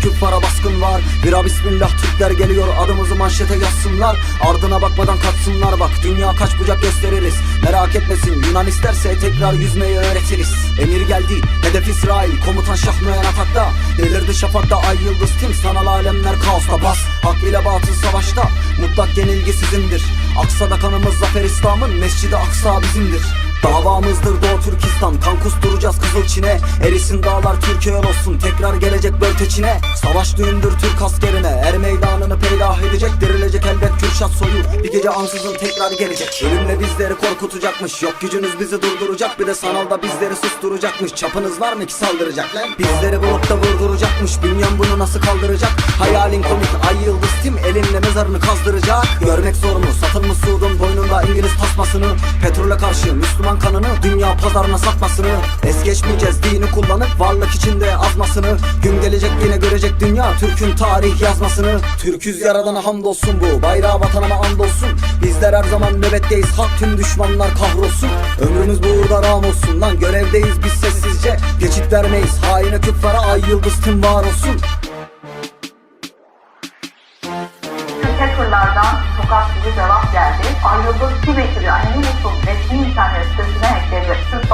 küffara baskın var. Bira bismillah Türkler geliyor. Adımızı manşete yazsınlar. Ardına bakmadan kaçsınlar bak Dünya kaç bucak gösteririz. Merak etmesin. Yunan isterse tekrar yüzmeyi öğretiriz. Emir geldi. Hedef İsrail. Komutan şah müen atakta. Delirdi şafakta. Ay yıldız tim. Sanal alemler kaosta bas. Hak ile batıl savaşta. Mutlak yenilgi sizindir. Aksa'da kanımız zafer İslam'ın. Mescidi Aksa bizimdir Davamızdır Doğu Türkistan. Kan kusturacağız Kızıl Çin'e Erisin dağlar Türkiye olsun. Tekrar gelecek bölteçine Savaş düğündür Türk askerine. Er meydanını peydah edecek Dirilecek elbet Kürşat soyu. Bir gece ansızın tekrar gelecek. Ölümle bizleri korkutacakmış. Yok gücünüz bizi durduracak Bir de sanalda bizleri susturacakmış. Çapınız var mı ki saldıracak lan? Bizleri bulup da vurduracakmış. Bünyan bunu nasıl kaldıracak? Hayalin komik ay yıldız tim. Elinle mezarını kazdıracak. Görmek zor mu? Satılmış Suud'un boynunda İngiliz tasmasını Petrole karşı Müslüman kanını Dünya pazarına satmasını Es geçmeyeceğiz dini kullanıp Varlık içinde azmasını. Gün gelecek yine görecek dünya Türk'ün tarih yazmasını. Türküz yaradana hamdolsun bu Bayrağı vatanıma andolsun. Bizler her zaman nöbetteyiz Hak tüm düşmanlar kahrolsun. Ömrümüz bu uğurda ram olsun Lan görevdeyiz biz sessizce. Geçit vermeyiz haine küffara Ay yıldız tüm var olsun. Hackerlardan internet sitesine hackledi. Türk